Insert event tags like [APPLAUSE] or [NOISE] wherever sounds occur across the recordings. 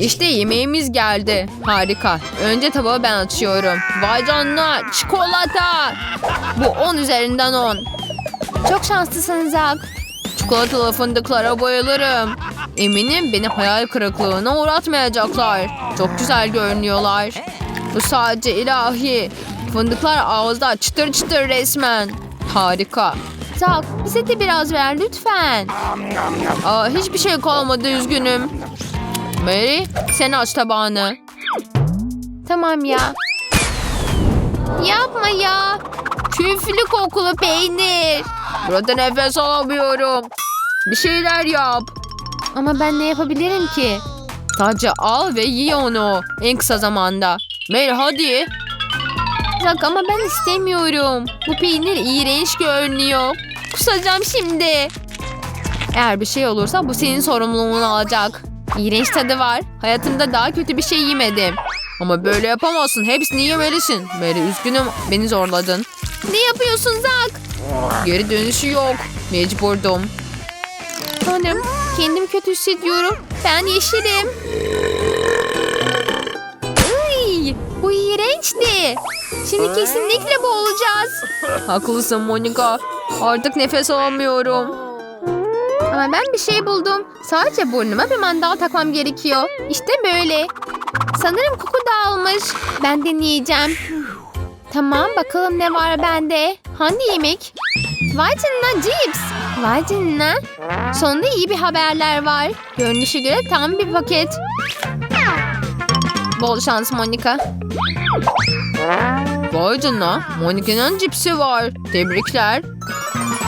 İşte yemeğimiz geldi. Harika. Önce tabağı ben açıyorum. Vay canına çikolata. Bu 10 üzerinden 10. Çok şanslısın Zak. Çikolatalı fındıklara bayılırım. Eminim beni hayal kırıklığına uğratmayacaklar. Çok güzel görünüyorlar. Bu sadece ilahi. Fındıklar ağızda çıtır çıtır resmen. Harika. Zak bize de biraz ver lütfen. Aa, hiçbir şey kalmadı üzgünüm. Mary sen aç tabağını. Tamam ya. Yapma ya. Küflü kokulu peynir. Burada nefes alamıyorum. Bir şeyler yap. Ama ben ne yapabilirim ki? Sadece al ve ye onu en kısa zamanda. Mary hadi. Bak ama ben istemiyorum. Bu peynir iğrenç görünüyor. Kusacağım şimdi. Eğer bir şey olursa bu senin sorumluluğunu alacak. İğrenç tadı var. Hayatımda daha kötü bir şey yemedim. Ama böyle yapamazsın. Hepsini yemelisin. Mary üzgünüm. Beni zorladın. Ne yapıyorsun Zak? Geri dönüşü yok. Mecburdum. Tanrım kendim kötü hissediyorum. Ben yeşilim. Iy, bu iğrençti. Şimdi kesinlikle boğulacağız. Haklısın Monika. Artık nefes alamıyorum. Ama ben bir şey buldum. Sadece burnuma bir mandal takmam gerekiyor. İşte böyle. Sanırım koku dağılmış. Ben deneyeceğim. Tamam bakalım ne var bende. Hangi yemek? Vay canına cips. Vay. Sonunda iyi bir haberler var. Görünüşe göre tam bir paket. Bol şans Monika. Vay canına. Monika'nın cipsi var. Tebrikler.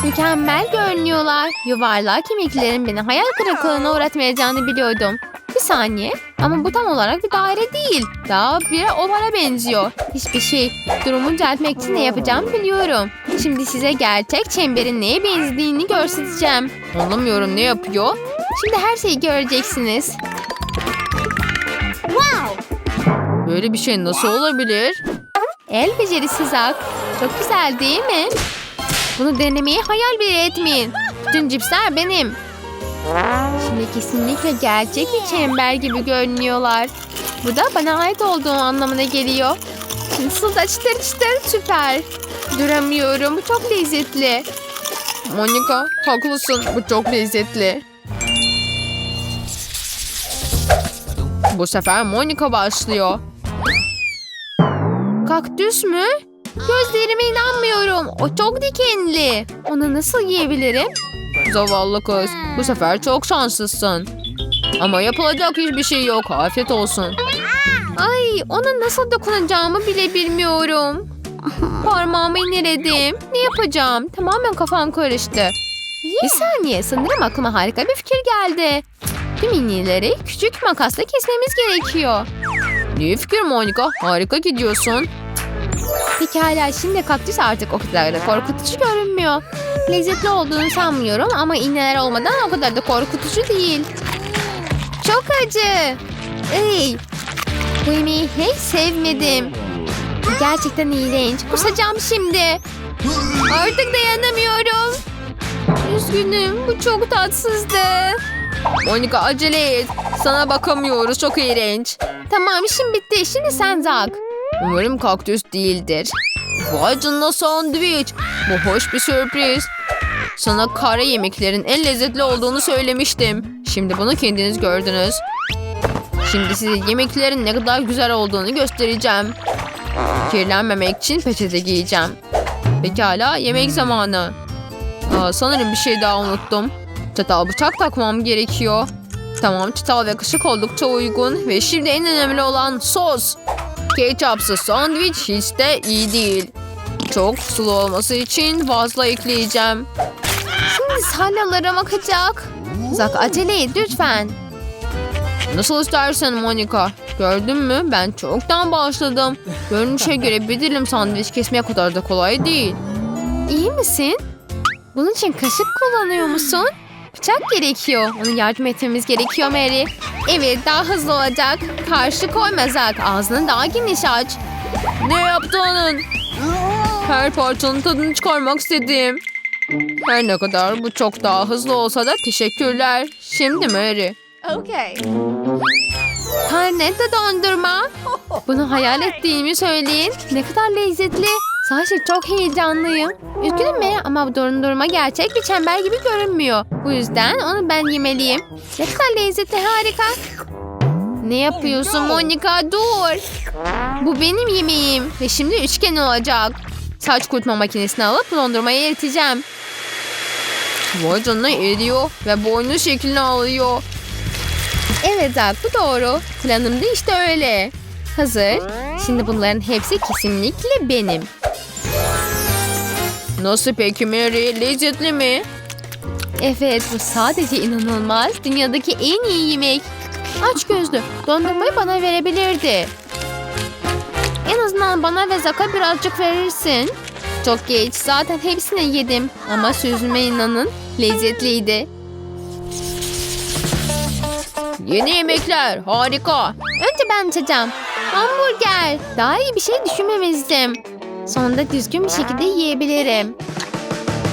Mükemmel görünüyorlar. Yuvarlak kemiklerin beni hayal kırıklığına uğratmayacağını biliyordum. Bir saniye. Ama bu tam olarak bir daire değil. Daha bir ovala benziyor. Hiçbir şey. Durumu düzeltmek için ne yapacağımı biliyorum. Şimdi size gerçek çemberin neye benzediğini göstereceğim. Anlamıyorum ne yapıyor? Şimdi her şeyi göreceksiniz. Böyle bir şey nasıl olabilir? El becerisi Zak. Çok güzel değil mi? Bunu denemeyi hayal bile etmeyin. Bütün cipsler benim. Şimdi kesinlikle gerçek bir çember gibi görünüyorlar. Bu da bana ait olduğu anlamına geliyor. Nasıl da çıtır çıtır süper. Duramıyorum. Bu çok lezzetli. Monika haklısın. Bu çok lezzetli. Bu sefer Monika başlıyor. Kaktüs mü? Gözlerime inanmıyorum. O çok dikenli. Onu nasıl yiyebilirim? Zavallı kız. Bu sefer çok şanslısın. Ama yapılacak hiçbir şey yok. Afiyet olsun. Ay ona nasıl dokunacağımı bile bilmiyorum. Parmağımı ineledim. Ne yapacağım? Tamamen kafam karıştı. Bir saniye sanırım aklıma harika bir fikir geldi. Tüm iğneleri küçük makasla kesmemiz gerekiyor. Ne fikir Monika? Harika gidiyorsun. Pekala şimdi kaktüs artık o kadar da korkutucu görünmüyor. Lezzetli olduğunu sanmıyorum ama iğneler olmadan o kadar da korkutucu değil. Çok acı. Ey, bu yemeği hiç sevmedim. Gerçekten iğrenç. Kusacağım şimdi. Artık dayanamıyorum. Üzgünüm bu çok tatsızdı. Monika acele et. Sana bakamıyoruz çok iğrenç. Tamam işim bitti. Şimdi sen Zak. Umarım kaktüs değildir. Vay canına sandviç. Bu hoş bir sürpriz. Sana kare yemeklerin en lezzetli olduğunu söylemiştim. Şimdi bunu kendiniz gördünüz. Şimdi size yemeklerin ne kadar güzel olduğunu göstereceğim. Kirlenmemek için peçete giyeceğim. Pekala yemek zamanı. Aa, sanırım bir şey daha unuttum. Çatal bıçak takmam gerekiyor. Tamam çatal ve kaşık oldukça uygun. Ve şimdi en önemli olan sos. Ketçapsız sandviç hiç de iyi değil. Çok sulu olması için fazla ekleyeceğim. Şimdi salyalarım akacak. Zak acele et lütfen. Nasıl istersen Monika. Gördün mü? Ben çoktan başladım. Görünüşe göre bir dilim sandviç kesmeye kadar da kolay değil. İyi misin? Bunun için kaşık kullanıyor musun? Bıçak gerekiyor. Ona yardım etmemiz gerekiyor Mary. Evet daha hızlı olacak. Karşı koymazak. Ağzını daha geniş aç. Ne yaptığının? Her parçanın tadını çıkarmak istedim. Her ne kadar bu çok daha hızlı olsa da teşekkürler. Şimdi Mary. Okay. kornetto dondurma. Bunu hayal ettiğimi söyleyin. Ne kadar lezzetli. Sadece çok heyecanlıyım. Üzgünüm Mary ama bu dondurma gerçek bir çember gibi görünmüyor. Bu yüzden onu ben yemeliyim. Ne kadar lezzetli harika. Ne yapıyorsun Monica? Dur. Bu benim yemeğim ve şimdi üçgen olacak. Saç kurutma makinesini alıp dondurmayı eriteceğim. Vay canına eriyor ve boynu şeklini alıyor. Evet Zak bu doğru. Planım da işte öyle. Hazır. Şimdi bunların hepsi kesinlikle benim. Nasıl peki Mary? Lezzetli mi? Evet bu sadece inanılmaz. Dünyadaki en iyi yemek. Aç gözlü. Dondurmayı bana verebilirdi. En azından bana ve Zak'a birazcık verirsin. Çok geç. Zaten hepsini yedim. Ama sözüme inanın lezzetliydi. Yeni yemekler. Harika. Önce ben açacağım. Hamburger. Daha iyi bir şey düşünmemiştim. Sonunda düzgün bir şekilde yiyebilirim.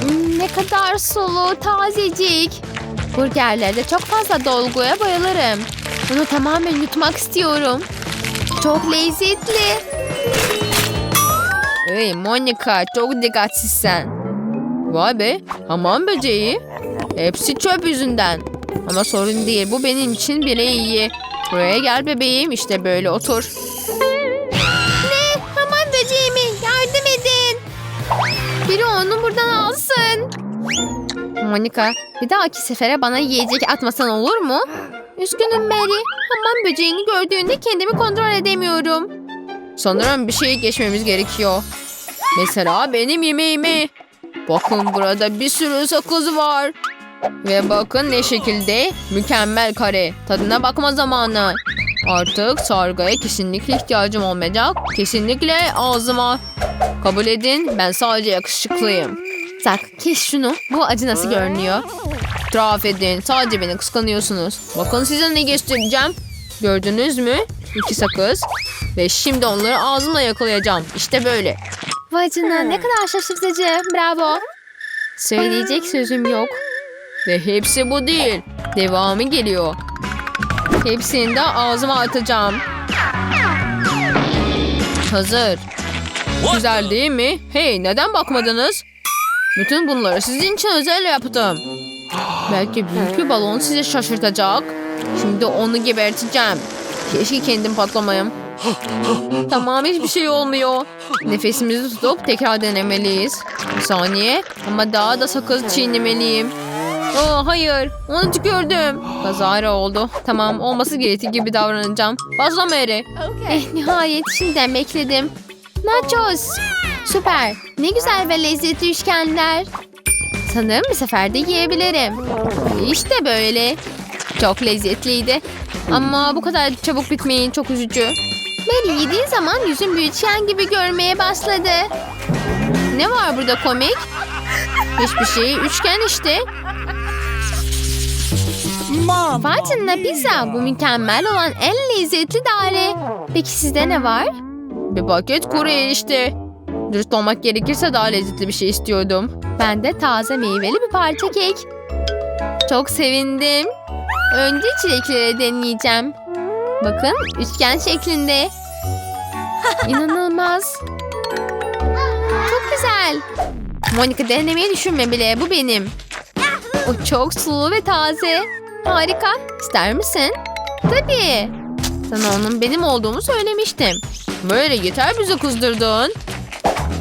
Hmm, ne kadar sulu, tazecik. Burgerlerde çok fazla dolguya bayılırım. Bunu tamamen yutmak istiyorum. Çok lezzetli. Hey Monica çok dikkatsizsen. Vay be hamam böceği. Hepsi çöp yüzünden. Ama sorun değil bu benim için bile iyi. Buraya gel bebeğim işte böyle otur. Biri onu buradan alsın. Monica bir dahaki sefere bana yiyecek atmasan olur mu? Üzgünüm Mary. Hamam böceğini gördüğünde kendimi kontrol edemiyorum. Sanırım bir şey geçmemiz gerekiyor. Mesela benim yemeğimi. Bakın burada bir sürü sakız var. Ve bakın ne şekilde mükemmel kare. Tadına bakma zamanı. Artık sargıya kesinlikle ihtiyacım olmayacak. Kesinlikle ağzıma. Kabul edin ben sadece yakışıklıyım. Zak kes şunu. Bu acı nasıl görünüyor? İtiraf edin. Sadece beni kıskanıyorsunuz. Bakın size ne göstereceğim. Gördünüz mü? İki sakız. Ve şimdi onları ağzımla yakalayacağım. İşte böyle. Vay canına ne kadar şaşırtıcı. Bravo. Söyleyecek sözüm yok. Ve hepsi bu değil. Devamı geliyor. Hepsini de ağzıma atacağım. Hazır. Güzel değil mi? Hey neden bakmadınız? Bütün bunları sizin için özel yaptım. Belki büyük bir balon sizi şaşırtacak. Şimdi onu geberteceğim. Keşke kendim patlamayayım. tamam hiçbir şey olmuyor. Nefesimizi tutup tekrar denemeliyiz. Bir saniye ama daha da sakız çiğnemeliyim. Oh hayır onu tükürdüm. Kazara oldu. Tamam olması gerektiği gibi davranacağım. Fazla Mary. Eh nihayet şimdiden bekledim. Nachos. Süper. Ne güzel ve lezzetli üçgenler. Sanırım bir seferde yiyebilirim. İşte böyle. Çok lezzetliydi. Ama bu kadar çabuk bitmeyin çok üzücü. Mary yediği zaman yüzün bir üçgen gibi görmeye başladı. Ne var burada komik? Hiçbir şey. Üçgen işte. Vay canına pizza. Bu mükemmel olan en lezzetli daire. Peki sizde ne var? Bir paket kuru erişte. Dürüst olmak gerekirse daha lezzetli bir şey istiyordum. Ben de taze meyveli bir parça kek. Çok sevindim. Önce çilekleri deneyeceğim. Bakın üçgen şeklinde. [LAUGHS] İnanılmaz. Çok güzel. Monica denemeyi düşünme bile. Bu benim. O çok sulu ve taze. Harika. İster misin? Tabii. Sana onun benim olduğumu söylemiştim. Böyle yeter bizi kızdırdın.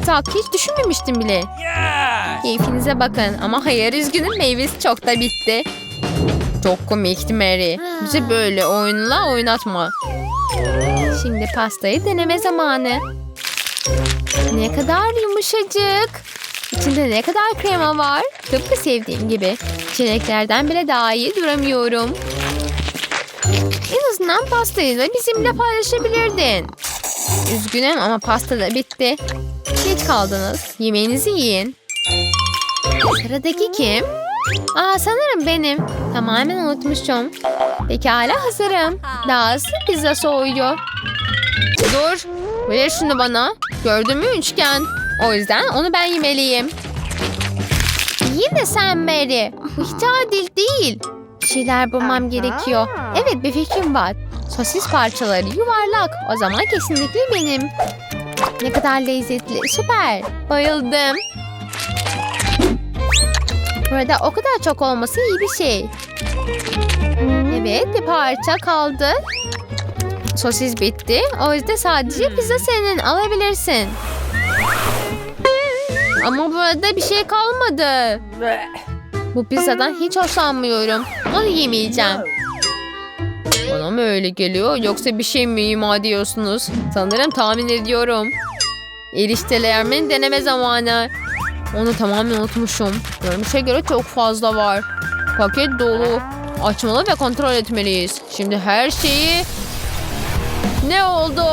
Tak hiç düşünmemiştim bile. Keyfinize bakın ama hayır üzgünüm meyvesi çok da bitti. Çok komikti Mary. Bize böyle oyunla oynatma. Şimdi pastayı deneme zamanı. Ne kadar yumuşacık. İçinde ne kadar krema var. Tıpkı sevdiğim gibi. Çileklerden bile daha iyi duramıyorum. En azından pastayı da bizimle paylaşabilirdin. Üzgünüm ama pasta da bitti. Geç kaldınız. Yemeğinizi yiyin. Sıradaki kim? Aa sanırım benim. Tamamen unutmuşum. Pekala hazırım. Dağısı pizza soğuyor. Dur. Ver şunu bana. Gördün mü üçgen? O yüzden onu ben yemeliyim. Yine sen Mary. Bu hiç adil değil. Bir şeyler bulmam gerekiyor. Evet bir fikrim var. Sosis parçaları yuvarlak. O zaman kesinlikle benim. Ne kadar lezzetli. Süper. Bayıldım. Burada o kadar çok olması iyi bir şey. Evet bir parça kaldı. Sosis bitti. O yüzden sadece pizza senin. Alabilirsin. Ama burada bir şey kalmadı. Bu pizzadan hiç hoşlanmıyorum. Onu yemeyeceğim. Bana mı öyle geliyor yoksa bir şey mi ima ediyorsunuz? Sanırım tahmin ediyorum. Eriştelerimin deneme zamanı. Onu tamamen unutmuşum. Görünüşe göre çok fazla var. Paket dolu. Açmalı ve kontrol etmeliyiz. Şimdi her şeyi... Ne oldu?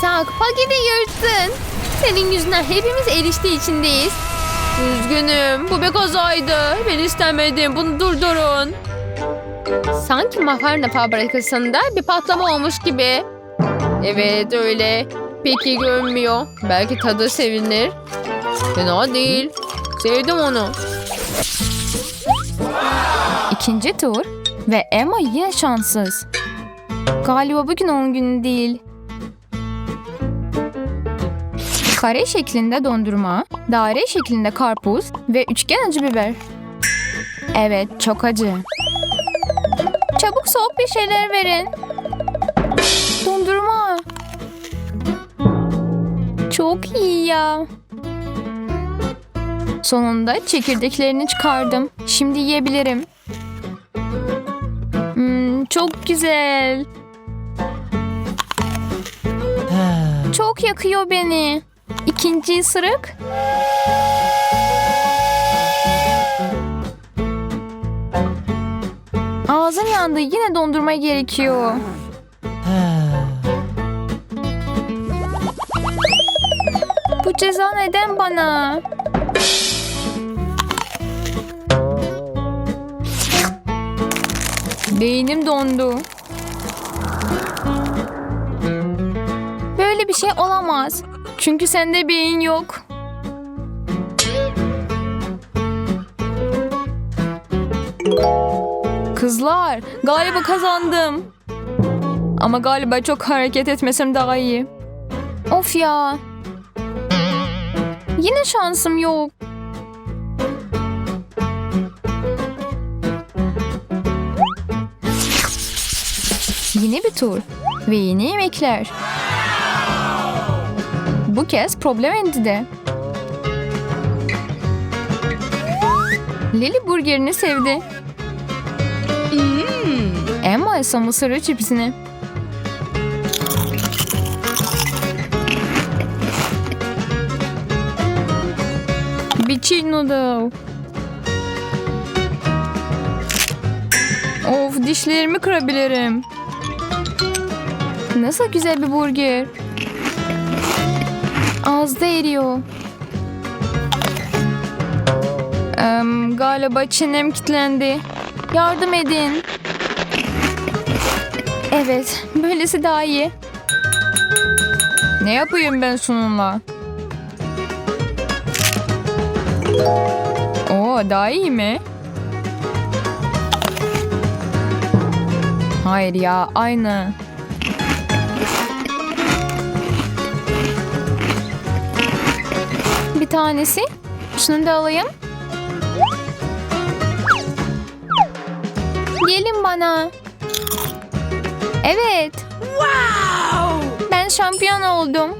Zak paketi yırttın. Senin yüzünden hepimiz erişte içindeyiz. Üzgünüm. Bu bir kazaydı. Ben istemedim. Bunu durdurun. Sanki makarna fabrikasında bir patlama olmuş gibi. Evet öyle. Peki görünmüyor. Belki tadı sevinir. Fena değil. Sevdim onu. İkinci tur ve Emma yine şanssız. Galiba bugün onun günü değil. Kare şeklinde dondurma, daire şeklinde karpuz ve üçgen acı biber. Evet, çok acı. Çabuk soğuk bir şeyler verin. Dondurma. Çok iyi ya. Sonunda çekirdeklerini çıkardım. Şimdi yiyebilirim. Hmm, çok güzel. Çok yakıyor beni. İkinci ısırık. Ağzım yandı. Yine dondurma gerekiyor. Bu ceza neden bana? Beynim dondu. Böyle bir şey olamaz. Çünkü sende beyin yok. Kızlar, galiba kazandım. Ama galiba çok hareket etmesem daha iyi. Of ya. Yine şansım yok. Yeni bir tur ve yeni yemekler. Bu kez problem Andy'de. Lily burgerini sevdi. Emma ise mısırı çipsini. Bir çiğ noodle. Of dişlerimi kırabilirim. Nasıl güzel bir burger. Ağızda eriyor. Em, galiba çenem kilitlendi. Yardım edin. Evet, böylesi daha iyi. Ne yapayım ben sunumla? Oo, daha iyi mi? Hayır ya, aynı. Tanesi. Şunu da alayım. Gelin bana. Evet. Ben şampiyon oldum.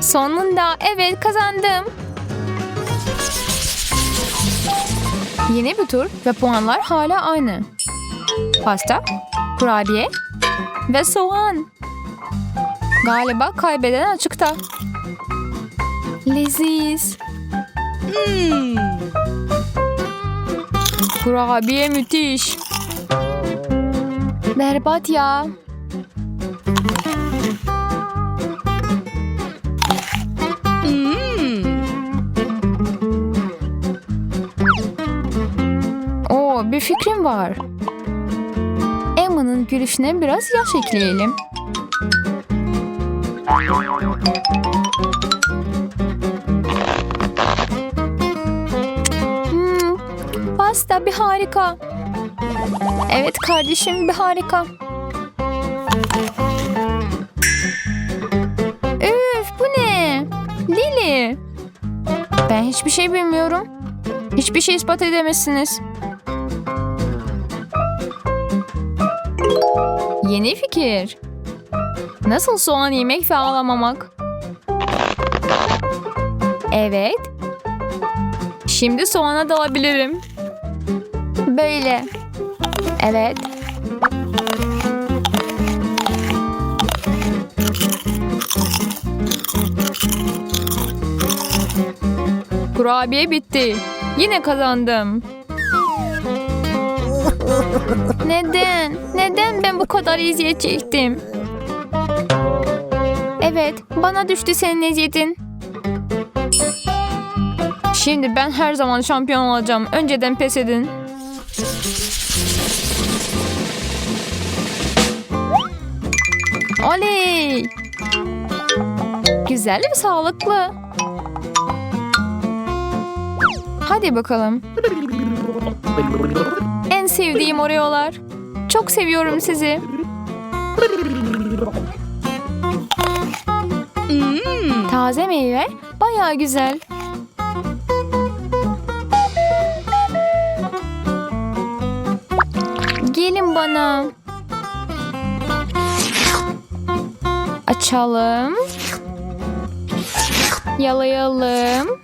Sonunda evet kazandım. Yeni bir tur ve puanlar hala aynı. Pasta, kurabiye ve soğan. Galiba kaybeden açıkta. Leziz. Kurabiye müthiş. Berbat ya. Oo, bir fikrim var. Emma'nın gülüşüne biraz yaş ekleyelim. Pasta bir harika. Evet kardeşim bir harika. Üf bu ne? Lili. Ben hiçbir şey bilmiyorum. Hiçbir şey ispat edemezsiniz. Yeni fikir. Nasıl soğan yemek ve ağlamamak? Evet. Şimdi soğana dalabilirim. Böyle. Evet. Kurabiye bitti. Yine kazandım. Neden? Neden ben bu kadar eziyet çektim? Evet, bana düştü senin eziyetin. Şimdi ben her zaman şampiyon olacağım. Önceden pes edin. Oley! Güzel ve sağlıklı. Hadi bakalım. En sevdiğim Oreo'lar. Çok seviyorum sizi. Taze meyve bayağı güzel. Bana. Açalım. Yalayalım.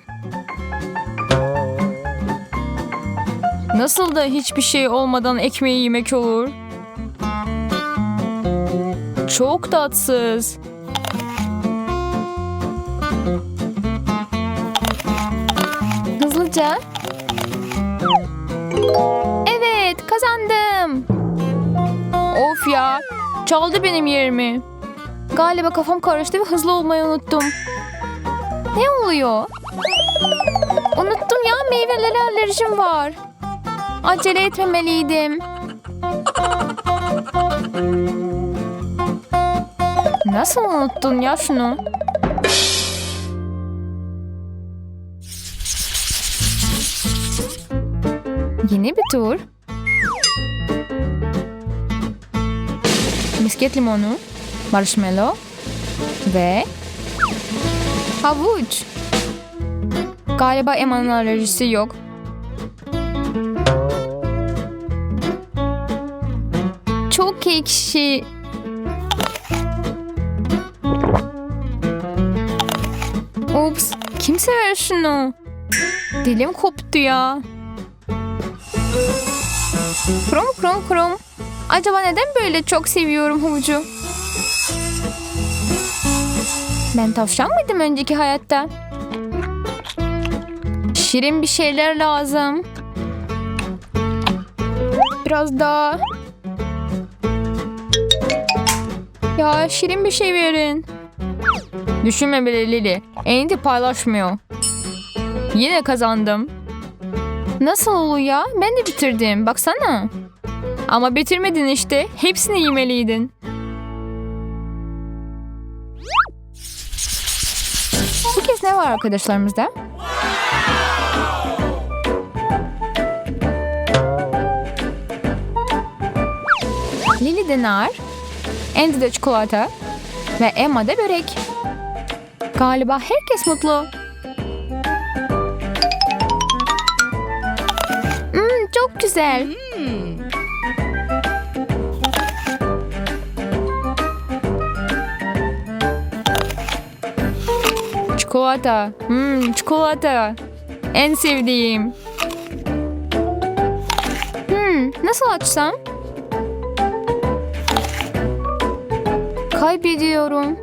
Nasıl da hiçbir şey olmadan ekmeği yemek olur? Çok tatsız. Çaldı benim yerimi. Galiba kafam karıştı ve hızlı olmayı unuttum. Ne oluyor? Unuttum ya meyvelere alerjim var. Acele etmemeliydim. Nasıl unuttun ya şunu? Yeni bir tur. Misket limonu, marshmallow ve havuç. Galiba Emma'nın alerjisi yok. Çok ekşi. Ups, kim sever şunu? Dilim koptu ya. Krom krom krom. Acaba neden böyle çok seviyorum havucu? Ben tavşan mıydım önceki hayatta? Şirin bir şeyler lazım. Biraz daha. Ya şirin bir şey verin. Düşünme bile Lili. Enidi paylaşmıyor. Yine kazandım. Nasıl oluyor ya? Ben de bitirdim. Baksana. Ama bitirmedin işte. Hepsini yemeliydin. Bu kez ne var arkadaşlarımızda? Lili de nar, Andy de çikolata ve Emma da börek. Galiba herkes mutlu. Hmm, çok güzel. Çikolata. Hmm, çikolata. En sevdiğim. Hmm, nasıl açsam? Kaybediyorum.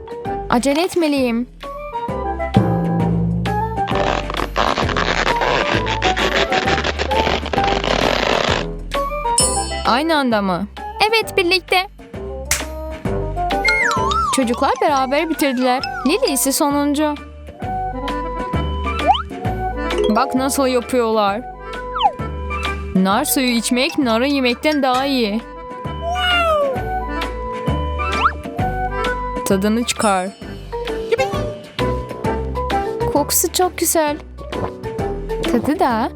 Acele etmeliyim. Aynı anda mı? Evet birlikte. Çocuklar beraber bitirdiler. Lili ise sonuncu. Bak nasıl yapıyorlar. Nar suyu içmek narı yemekten daha iyi. Tadını çıkar. Kokusu çok güzel. Tadı da.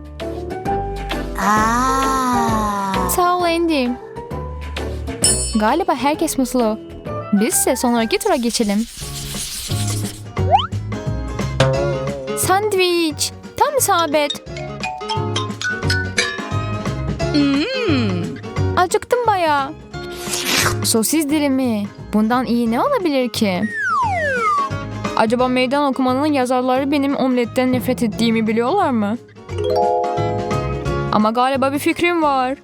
Sağ ol Andy. Galiba herkes mutlu. Biz ise sonraki tura geçelim. Sandviç. Tam isabet. Acıktım bayağı. Sosis dilimi. Bundan iyi ne olabilir ki? Acaba meydan okumanın yazarları benim omletten nefret ettiğimi biliyorlar mı? Ama galiba bir fikrim var.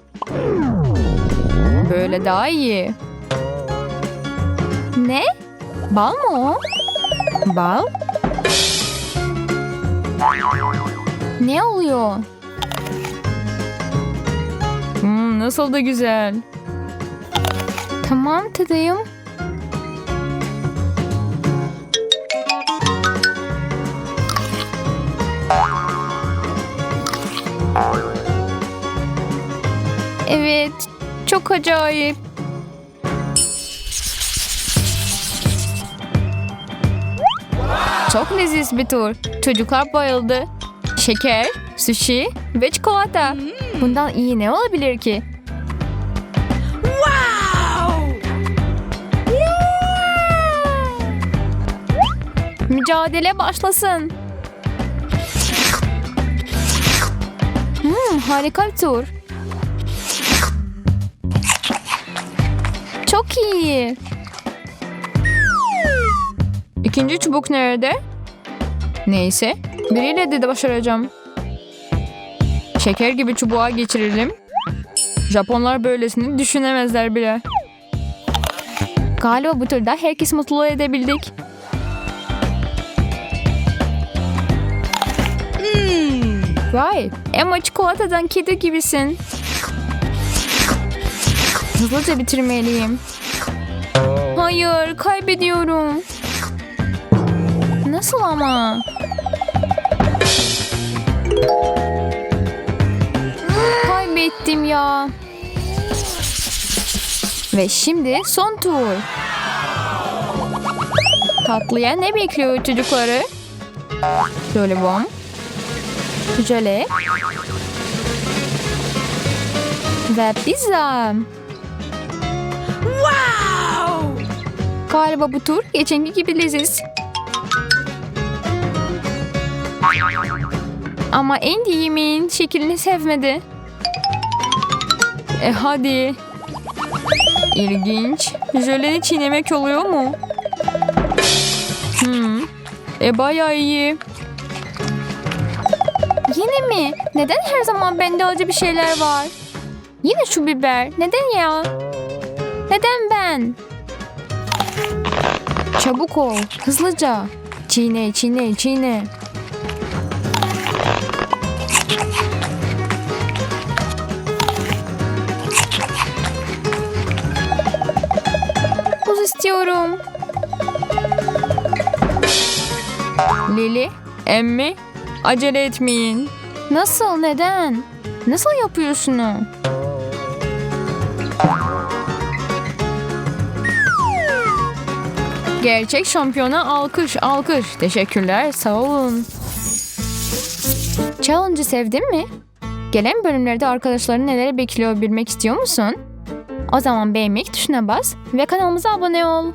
Böyle daha iyi. Ne? Bal mı o? Bal? Ne oluyor? Hmm, nasıl da güzel. Tamam tadayım. Evet, çok acayip. Çok leziz bir tur. Çocuklar bayıldı. Şeker, sushi ve çikolata. Bundan iyi ne olabilir ki? Mücadele başlasın. Hmm, harika bir tur. Çok iyi. İkinci çubuk nerede? Neyse. Biriyle de başaracağım. Şeker gibi çubuğa geçirelim. Japonlar böylesini düşünemezler bile. Galiba bu turda herkes mutlu edebildik. Vay, Emma çikolatadan kedi gibisin. Hızlıca bitirmeliyim. Hayır, kaybediyorum. Nasıl ama? Kaybettim ya. Ve şimdi son tur. Tatlıya ne bekliyor çocukları? Şöyle bom. Jöle. Ve pizza. Galiba bu tur geçenki gibi leziz. Ama Andy yemeğin şeklini sevmedi. E hadi. İlginç. Jöleni çiğnemek oluyor mu? Hmm. E bayağı iyi. Yine mi? Neden her zaman bende acı bir şeyler var? Yine şu biber. Neden ya? Neden ben? Çabuk ol. Hızlıca. Çiğne, çiğne, çiğne. İstiyorum. Lili, emmi, acele etmeyin. Nasıl, neden? Nasıl yapıyorsun o? Gerçek şampiyona alkış, alkış. Teşekkürler, sağ olun. Challenge'ı sevdin mi? Gelen bölümlerde arkadaşların neler bekliyor bilmek istiyor musun? O zaman beğenmek tuşuna bas ve kanalımıza abone ol.